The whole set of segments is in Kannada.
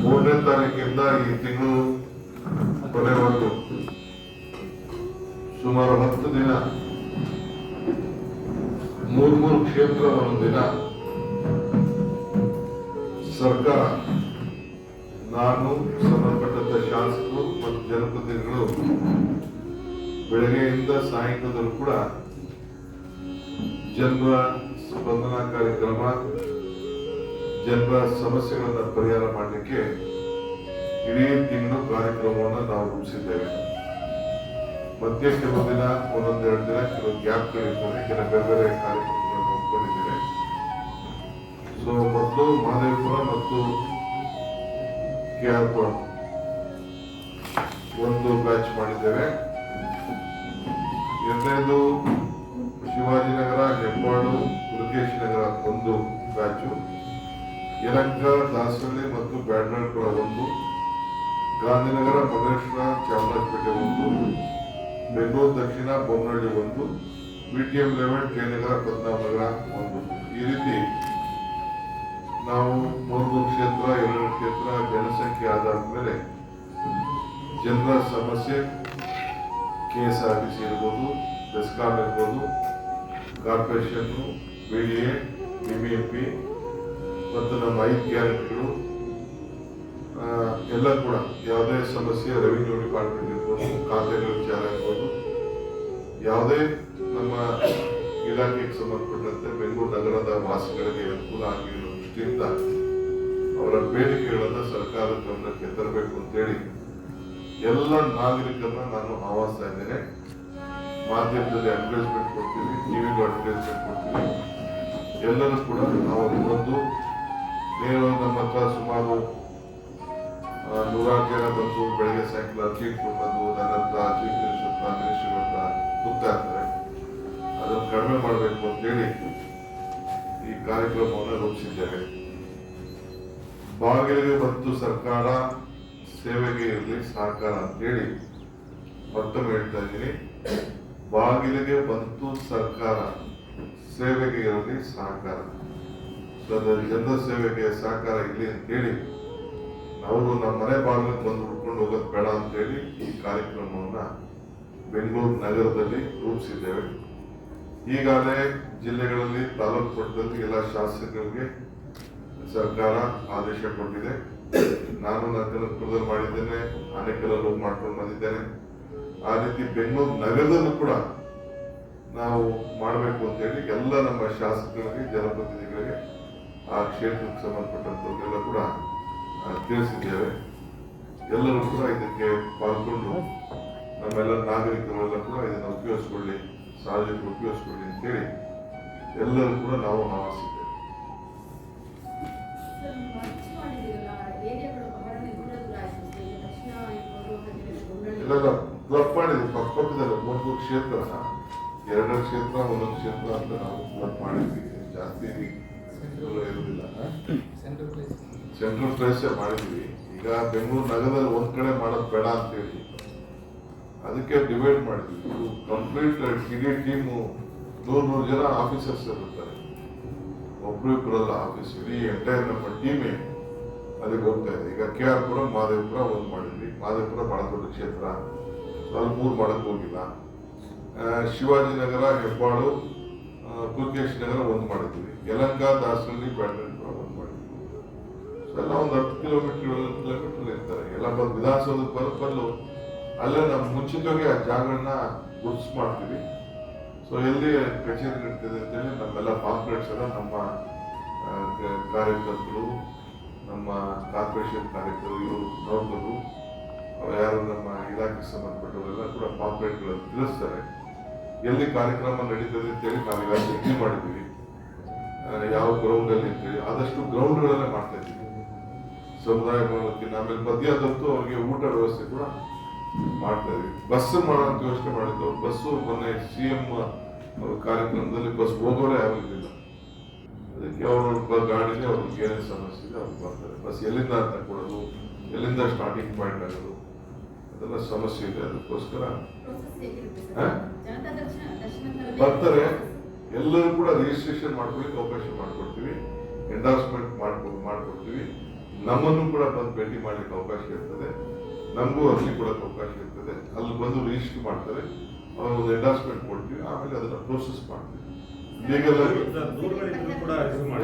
ಮೂರನೇ ತಾರೀಕಿಂದ ಈ ತಿಂಗಳು ಕೊನೆವರೆಗೂ ಸುಮಾರು ಹತ್ತು ದಿನ ಮೂರು ಮೂರು ಕ್ಷೇತ್ರ ಒಂದು ದಿನ ಸರ್ಕಾರ ನಾನು ಸಂಬಂಧಪಟ್ಟಂತ ಶಾಸಕರು ಮತ್ತು ಜನಪ್ರತಿನಿಧಿಗಳು ಬೆಳಗ್ಗೆಯಿಂದ ಸಾಯಂಕಾಲದಲ್ಲೂ ಕೂಡ ಜನರ ಸ್ಪಂದನಾ ಕಾರ್ಯಕ್ರಮ ಜನರ ಸಮಸ್ಯೆಗಳನ್ನ ಪರಿಹಾರ ಮಾಡಲಿಕ್ಕೆ ಇಡೀ ತಿಂಗಳು ಕಾರ್ಯಕ್ರಮವನ್ನು ನಾವು ರೂಪಿಸಿದ್ದೇವೆ. ಮತ್ತೆ ಕೆಲವು ದಿನ ಒಂದೊಂದೆರಡು ದಿನ ಕೆಲವು ಗ್ಯಾಪ್ಗಳಿರ್ತವೆ ಕೆಲ ಬೇರೆ ಬೇರೆ ಕಾರ್ಯಕ್ರಮಗಳನ್ನು ಒಪ್ಕೊಂಡಿದ್ದೇವೆ. ಸೊ ಮೊದಲು ಮಹದೇವಪುರ ಮತ್ತು ಕೆ ಆರ್ ಪುರ ಒಂದು ಬ್ಯಾಚ್ ಮಾಡಿದ್ದೇವೆ. ಎರಡನೇದು ಶಿವಾಜಿನಗರ ಹೆಬ್ಬಾಳು ಮುರುಗೇಶ್ ನಗರ ಒಂದು ಬ್ಯಾಚು ಯಲಂಕ ದಾಸಹಳ್ಳಿ ಮತ್ತು ಬ್ಯಾಡ್ನರ್ ಕೂಡ ಒಂದು. ಗಾಂಧಿನಗರ, ಮಲ್ಲೇಶ್ವರ, ಚಾಮರಾಜಪೇಟೆ ಒಂದು. ಬೆಂಗಳೂರು, ದಕ್ಷಿಣ ಬೊಮ್ಮನಹಳ್ಳಿ ಒಂದು. ಬಿಟಿಎಂ ಲೆವೆನ್ ಜಯನಗರ ಪದ್ಮನಗರ ಒಂದು. ಈ ರೀತಿ ನಾವು ಮೂರು ಕ್ಷೇತ್ರ ಎರಡು ಕ್ಷೇತ್ರ, ಜನಸಂಖ್ಯೆ ಆಧಾರದ ಮೇಲೆ ಜನರ ಸಮಸ್ಯೆ K S R T C ಇರ್ಬೋದು ಬೆಸ್ಕಾಂ ಇರ್ಬೋದು corporation B D A B M P ಮತ್ತು ನಮ್ಮ ಐದು ಗ್ಯಾರಂಟಿಗಳು ಎಲ್ಲ ಕೂಡ ಯಾವುದೇ ಸಮಸ್ಯೆ ರೆವಿನ್ಯೂ ಡಿಪಾರ್ಟ್ಮೆಂಟ್ ಇರ್ಬೋದು, ಖಾತೆಗಳ ವಿಚಾರ ಇರ್ಬೋದು, ಯಾವುದೇ ನಮ್ಮ ಇಲಾಖೆಗೆ ಸಂಬಂಧಪಟ್ಟಂತೆ ಬೆಂಗಳೂರು ನಗರದ ವಾಸಿಗಳಿಗೆ ಅನುಕೂಲ ಆಗಿರೋ ದೃಷ್ಟಿಯಿಂದ ಅವರ ಬೇಡಿಕೆಗಳನ್ನ ಸರ್ಕಾರದ ಗಮನಕ್ಕೆ ತರಬೇಕು ಅಂತೇಳಿ ಎಲ್ಲ ನಾಗರಿಕರನ್ನ ನಾನು ಆಹ್ವಾನಿಸ್ತಾ ಇದ್ದೇನೆ. ಮಾಧ್ಯಮದಲ್ಲಿ ಅಡ್ವರ್ಟೈಸ್ಮೆಂಟ್ ಕೊಡ್ತೀವಿ ಟಿವಿಗೂ ಅಡ್ವರ್ಟೈಸ್ಮೆಂಟ್ ಕೊಡ್ತೀವಿ. ಎಲ್ಲರೂ ಕೂಡ ನಾವು ಬಂದು ನೇರವಾಗಿ ನಮ್ಮ ಹತ್ರ ಸುಮಾರು ನೂರಾರು ಜನ ಬಂದು ಬೆಳಗ್ಗೆ ಸಾಯಂಕಾಲ ಚೀಟ್ ಬಂದು ನನ್ನ ಹತ್ರ ಚೀಫ್ ಹತ್ರ ಹತ್ರ ಇರ್ತಾರೆ. ಅದನ್ನು ಕಡಿಮೆ ಮಾಡಬೇಕು ಅಂತೇಳಿ ಈ ಕಾರ್ಯಕ್ರಮವನ್ನು ರೂಪಿಸಿದ್ದೇವೆ. ಬಾಗಿಲಿಗೆ ಮತ್ತು ಸರ್ಕಾರ ಸೇವೆಗೆ ಇರಲಿ, ಸಹಕಾರ ಅಂತೇಳಿ ಮತ್ತೊಮ್ಮೆ ಹೇಳ್ತಾ ಇದ್ದೀನಿ. ಬಾಗಿಲಿಗೆ ಬಂತು ಸರ್ಕಾರ ಸೇವೆಗೆ ಇರಲಿ, ಸಹಕಾರ. ಜನರ ಸೇವೆಗೆ ಸಹಕಾರ ಇರಲಿ ಅಂತೇಳಿ ಅವರು ನಮ್ಮ ಮನೆ ಬಾಗಿಲಿಗೆ ಬಂದು ಹುಡ್ಕೊಂಡು ಹೋಗೋದು ಬೇಡ ಅಂತೇಳಿ ಈ ಕಾರ್ಯಕ್ರಮವನ್ನ ಬೆಂಗಳೂರು ನಗರದಲ್ಲಿ ರೂಪಿಸಿದ್ದೇವೆ. ಈಗಾಗಲೇ ಜಿಲ್ಲೆಗಳಲ್ಲಿ ತಾಲೂಕು ಮಟ್ಟದಲ್ಲಿ ಎಲ್ಲ ಶಾಸಕರಿಗೆ ಸರ್ಕಾರ ಆದೇಶ ಕೊಟ್ಟಿದೆ. ನಾನು ನಗರಪುರದಲ್ಲಿ ಮಾಡಿದ್ದೇನೆ ಆನೇಕಲಲ್ಲೂ ಮಾಡ್ಕೊಂಡು ಬಂದಿದ್ದೇನೆ. ಆ ರೀತಿ ಬೆಂಗಳೂರು ನಗರದಲ್ಲೂ ಕೂಡ ನಾವು ಮಾಡಬೇಕು ಅಂತ ಹೇಳಿ ಎಲ್ಲ ನಮ್ಮ ಶಾಸಕರಿಗೆ, ಜನಪ್ರತಿನಿಧಿಗಳಿಗೆ ಆ ಕ್ಷೇತ್ರಕ್ಕೆ ಸಂಬಂಧಪಟ್ಟಂತವ್ರಿಗೆಲ್ಲ ಕೂಡ ತಿಳಿಸಿದ್ದೇವೆ. ಎಲ್ಲರೂ ಕೂಡ ಇದಕ್ಕೆ ಪಾಲ್ಗೊಂಡು ನಮ್ಮೆಲ್ಲ ನಾಗರಿಕರೆಲ್ಲ ಕೂಡ ಇದನ್ನು ಉಪಯೋಗಿಸ್ಕೊಳ್ಳಿ. ಸಾರ್ವಜನಿಕರು ಉಪಯೋಗಿಸ್ಕೊಳ್ಳಿ ಅಂತೇಳಿ ಎಲ್ಲರೂ ಕೂಡ ನಾವು ಎಲ್ಲ ಕ್ಲಬ್ ಮಾಡಿದ್ವಿ ಪಕ್ಕ ಪಕ್ಕದಲ್ಲಿ ಮೂರು ಮೂರು ಕ್ಷೇತ್ರ ಎರಡು ಕ್ಷೇತ್ರ ಒಂದೊಂದು ಕ್ಷೇತ್ರ ಅಂತ ನಾವು ಕ್ಲಬ್ ಮಾಡಿದ್ವಿ ಜಾಸ್ತಿ ಇರುವುದಿಲ್ಲ. ಸೆಂಟ್ರಲ್ ಪ್ಲೇಸ್ ಸೆಂಟ್ರಲ್ ಪ್ಲೇಸ್ ಮಾಡಿದ್ವಿ ಈಗ ಬೆಂಗಳೂರು ನಗರದಲ್ಲಿ ಒಂದ್ ಕಡೆ ಮಾಡೋದು ಬೇಡ ಅಂತೇಳಿ ಅದಕ್ಕೆ ಡಿವೈಡ್ ಮಾಡಿದ್ವಿ ಕಂಪ್ಲೀಟ್ ಇಡೀ ಟೀಮು ನೂರು ನೂರು ಜನ ಆಫೀಸರ್ಸ್ ಇರುತ್ತಾರೆ. ಒಬ್ರು ಇಬ್ಬರಲ್ಲ ಆಫೀಸ್ ಇಡೀ ಎಂಟೈರ್ ನಮ್ಮ ಟೀಮೇ ಅದಕ್ಕೆ ಹೋಗ್ತಾ ಇದೆ. ಈಗ ಕೆ ಆರ್ ಪುರ ಮಾದೇವಪುರ ಒಂದು ಮಾಡಿದ್ವಿ. ಮಾದೇವಪುರ ಬಹಳ ದೊಡ್ಡ ಕ್ಷೇತ್ರ. ಅಲ್ಲಿ ಮೂರು ಮಾಡಕ್ ಹೋಗಿಲ್ಲ. ಶಿವಾಜಿನಗರ ಹೆಬ್ಬಾಳು ಆ, ನಗರ ಒಂದು ಮಾಡಿದ್ವಿ. ಯಲಂಕ ದಾಸರಳ್ಳಿ ಬ್ಯಾಡ್ಮಿಂಟನ್ ಒಂದು ಮಾಡಿದ್ವಿ. ಎಲ್ಲ ಒಂದು ಹತ್ತು ಕಿಲೋಮೀಟರ್ ಕಿಲೋಮೀಟರ್ ಇರ್ತಾರೆ. ಎಲ್ಲ ಬಂದು ವಿಧಾನಸೌಧಕ್ಕೆ ಬರೋ ಬದಲು ಅಲ್ಲೇ ನಮ್ಮ ಮುಂಚಿತವಾಗಿ ಆ ಜಾಗಗಳನ್ನ ಗುರ್ಸ್ ಮಾಡ್ತೀವಿ. ಸೊ ಎಲ್ಲಿ ಕಚೇರಿ ನಡೀತಿದೆ ಅಂತೇಳಿ ನಮ್ಮೆಲ್ಲ ಪಾಂಪ್ಲೆಟ್ಸ್ ಎಲ್ಲ ನಮ್ಮ ಕಾರ್ಯಕರ್ತರು, ನಮ್ಮ ಕಾರ್ಪೊರೇಷನ್ ಕಾರ್ಯಕರ್ತರು, ಇವರು ಅವ್ರು ಯಾರು ನಮ್ಮ ಇಲಾಖೆಗೆ ಸಂಬಂಧಪಟ್ಟವರೆಲ್ಲ ಕೂಡ ಪಾಂಪ್ಲೆಟ್ಗಳನ್ನು ತಿಳಿಸ್ತಾರೆ. ಎಲ್ಲಿ ಕಾರ್ಯಕ್ರಮ ನಡೀತದೆ ಅಂತೇಳಿ ಇಲಾಖೆ ಚರ್ಚೆ ಮಾಡಿದ್ದೀವಿ. ಯಾವ ಗ್ರೌಂಡ್ ಅಲ್ಲಿ ಅಂತೇಳಿ ಆದಷ್ಟು ಗ್ರೌಂಡ್ಗಳಲ್ಲೇ ಮಾಡ್ತಾ ಇದ್ದೀವಿ. ಸಮುದಾಯ ಭವನಕ್ಕೆ ಆಮೇಲೆ ಮಧ್ಯಾಹ್ನದಂತೂ ಅವ್ರಿಗೆ ಊಟ ವ್ಯವಸ್ಥೆ ಕೂಡ ಮಾಡ್ತಾ ಬಸ್ ಮಾಡೋಂತ ಯೋಚನೆ ಮಾಡಿದ್ದು. ಬಸ್ಸು ಮೊನ್ನೆ ಸಿ ಎಂ ಕಾರ್ಯಕ್ರಮದಲ್ಲಿ ಬಸ್ ಹೋಗೋರೇ ಆಗಿರಲಿಲ್ಲ ಅದಕ್ಕೆ ಅವ್ರ ಗಾಡಿಲಿ ಅವ್ರಿಗೆ ಏನೇ ಸಮಸ್ಯೆ ಇದೆ ಅವ್ರು ಬರ್ತಾರೆ. ಬಸ್ ಎಲ್ಲಿಂದ ಅಂತ ಕೊಡೋದು, ಎಲ್ಲಿಂದ ಸ್ಟಾರ್ಟಿಂಗ್ ಪಾಯಿಂಟ್ ಆಗೋದು, ಅದೆಲ್ಲ ಸಮಸ್ಯೆ ಇದೆ. ಅದಕ್ಕೋಸ್ಕರ ಬರ್ತಾರೆ. ಎಲ್ಲರೂ ಕೂಡ ರಿಜಿಸ್ಟ್ರೇಷನ್ ಮಾಡ್ಕೊಳ್ಳಿಕ್ಕೆ ಅವಕಾಶ ಮಾಡಿಕೊಡ್ತೀವಿ. ಎಂಡಾರ್ಸ್ಮೆಂಟ್ ಮಾಡ್ಕೊ, ಮಾಡ್ಕೊಡ್ತೀವಿ. ನಮ್ಮನ್ನು ಕೂಡ ಬಂದು ಭೇಟಿ ಮಾಡ್ಲಿಕ್ಕೆ ಅವಕಾಶ ಇರ್ತದೆ. ನಮಗೂ ಅರ್ಜಿ ಕೊಡೋಕ್ಕೆ ಅವಕಾಶ ಇರ್ತದೆ. ಅಲ್ಲಿ ಬಂದು ರಿಜಿಸ್ಟರ್ ಮಾಡ್ತಾರೆ. ಅವ್ರು ಒಂದು ಎಂಡಾಸ್ಮೆಂಟ್ ಕೊಡ್ತೀವಿ. ಆಮೇಲೆ ಅದನ್ನ ಪ್ರೋಸೆಸ್ ಮಾಡ್ತೀವಿ. ಲೀಗಲ್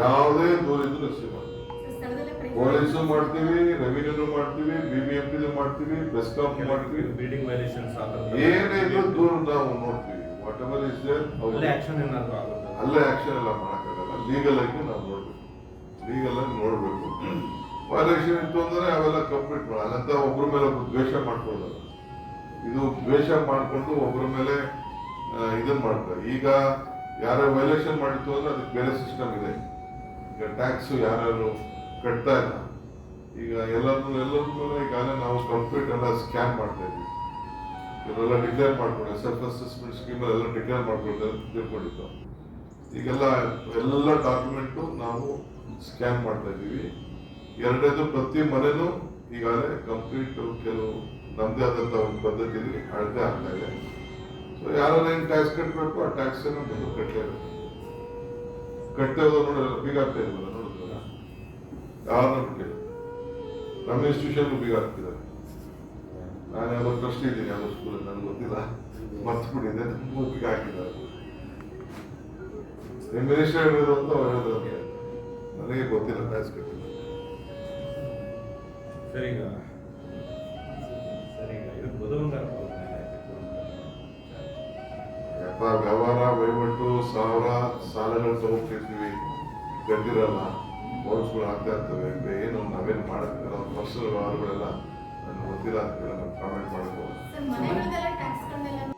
ಯಾವುದೇ ದೂರ ಇದ್ರೂ ರಿಸೀವ್ ಮಾಡ್ತೀವಿ. ಪೊಲೀಸು ಮಾಡ್ತೀವಿ ರೆವಿನ್ಯೂನು ಮಾಡ್ತೀವಿ ಬಿ ಬಿ ಎಂ ಪಿದು ಮಾಡ್ತೀವಿ ಬೆಸ್ಕಾಮ್ ಮಾಡ್ತೀವಿ. ಏನೇ ಇದ್ರೂ ದೂರ ನಾವು ನೋಡ್ತೀವಿ. ವಾಟ್ ಎವರ್ ಇಸ್ ದೇರ್ ಅಲ್ಲೇ ಆಕ್ಷನ್ ಏನಾದ್ರು ಆಗುತ್ತೆ? ಅಲ್ಲೇ ಆಕ್ಷನ್ ಎಲ್ಲ ಮಾಡೋಕ್ಕಾಗಲ್ಲ. ಲೀಗಲ್ ಆಗಿ ನಾವು ನೋಡ್ಬೇಕು. ಲೀಗಲ್ ಆಗಿ ನೋಡ್ಬೇಕು. ವೈಲೇಷನ್ ಇತ್ತು ಅಂದ್ರೆ ಅವೆಲ್ಲ ಕಂಪ್ಲೀಟ್ ಮಾಡಲ್ಲ ಅಂತ ಒಬ್ಬರ ಮೇಲೆ ಒಬ್ರು ದ್ವೇಷ ಮಾಡ್ಕೊಳ್ಳೋದು. ಇದು ದ್ವೇಷ ಮಾಡ್ಕೊಂಡು ಒಬ್ಬರ ಮೇಲೆ ಇದನ್ನ ಮಾಡ್ತಾರೆ. ಈಗ ಯಾರೇ ವೈಲೇಷನ್ ಮಾಡಿತ್ತು ಅಂದ್ರೆ ಅದಕ್ಕೆ ಬೇರೆ ಸಿಸ್ಟಮ್ ಇದೆ. ಈಗ ಟ್ಯಾಕ್ಸ್ ಯಾರು ಕಟ್ತಾ ಇಲ್ಲ. ಈಗ ಎಲ್ಲರೂ ಎಲ್ಲರ ಮೇಲೆ ಈಗಾಗಲೇ ನಾವು ಕಂಪ್ಲೀಟ್ ಎಲ್ಲ ಸ್ಕ್ಯಾನ್ ಮಾಡ್ತಾ ಇದ್ವಿ ಇವರೆಲ್ಲ ಡಿಕ್ಲೇರ್ ಮಾಡ್ಕೊಂಡು ಸೆಲ್ಫ್ ಅಸೆಸ್ಮೆಂಟ್ ಸ್ಕೀಮ್ ಎಲ್ಲ ಡಿಕ್ಲೇರ್ ಮಾಡ್ಕೊಳ್ತಾರೆ ತಿಳ್ಕೊಂಡಿದ್ದು. ಈಗೆಲ್ಲ ಎಲ್ಲ ಡಾಕ್ಯುಮೆಂಟು ನಾವು ಸ್ಕ್ಯಾನ್ ಮಾಡ್ತಾ ಇದ್ದೀವಿ. ಎರಡನೇದು ಪ್ರತಿ ಮನೆನೂ ಈಗಾಗಲೇ ಕಂಪ್ಲೀಟ್ ಕೆಲವು ನಮ್ಮದೇ ಆದಂಥ ಒಂದು ಪದ್ಧತಿಯಲ್ಲಿ ಅಳತೆ ಆಗ್ತಾ ಇದೆ. ಸೊ ಯಾರು ಏನು ಟ್ಯಾಕ್ಸ್ ಕಟ್ಟಬೇಕು ಆ ಟ್ಯಾಕ್ಸ್ ಅನ್ನು ಬಂದು ಕಟ್ಟಲೇಬೇಕು ಕಟ್ಟೇ ನೋಡಿದ್ರೆ ನೋಡಿ ಬೀಗ ಆಗ್ತಾ ಇಲ್ವಲ್ಲ ನೋಡಿದ್ರ ಯಾರನ್ನ ಬಿಟ್ಟಿಲ್ಲ. ನಮ್ಮ ಇನ್ಸ್ಟಿಟ್ಯೂಷನ್ ಬೀಗ ಆಗ್ತಿದ್ದಾರೆ ನಾನು ಯಾವ ಟ್ರಸ್ಟ್ ಇದ್ದೀನಿ ಯಾವ ಸ್ಕೂಲ್ ನನಗೆ ಗೊತ್ತಿಲ್ಲ. ಮರ್ತು ತುಂಬ ಬೀಗ ಹಾಕಿದ್ದಾರೆ ನಿಮ್ಮ ಮಿನಿಸ್ಟರ್ ಹೇಳಿದ್ರು ಅಂತ ಅವ್ರು ಹೇಳಿದ್ರು ನನಗೆ ನನಗೆ ಗೊತ್ತಿಲ್ಲ ಟ್ಯಾಕ್ಸ್ ಕಟ್ಟಿಲ್ಲ ಸರ್ ಸರಿಗ. ಸರ್ ಈಗ ಇದು ಬುಧವಂಗಾರ ವ್ಯವಹಾರ ವಹಿವಾಟು ಸಾವಿರ ಸಾಲಗಳು ತಗೋತಿರ್ತೀವಿ ಕಟ್ಟಿರಲ್ಲ ಬೋರ್ಸ್ಗಳು ಆಗ್ತಾ ಇರ್ತವೆ. ಏನು ನಾವೇನು ಮಾಡೋಕ್ಕಿಲ್ಲ. ಪರ್ಸನಲ್ ವ್ಯವಹಾರಗಳೆಲ್ಲ ನನಗೆ ಗೊತ್ತಿಲ್ಲ ನಾವು ಕಾಮೆಂಟ್ ಮಾಡ್ಬೋದು. Sir ಮನೆಗಳಿಗೆಲ್ಲ tax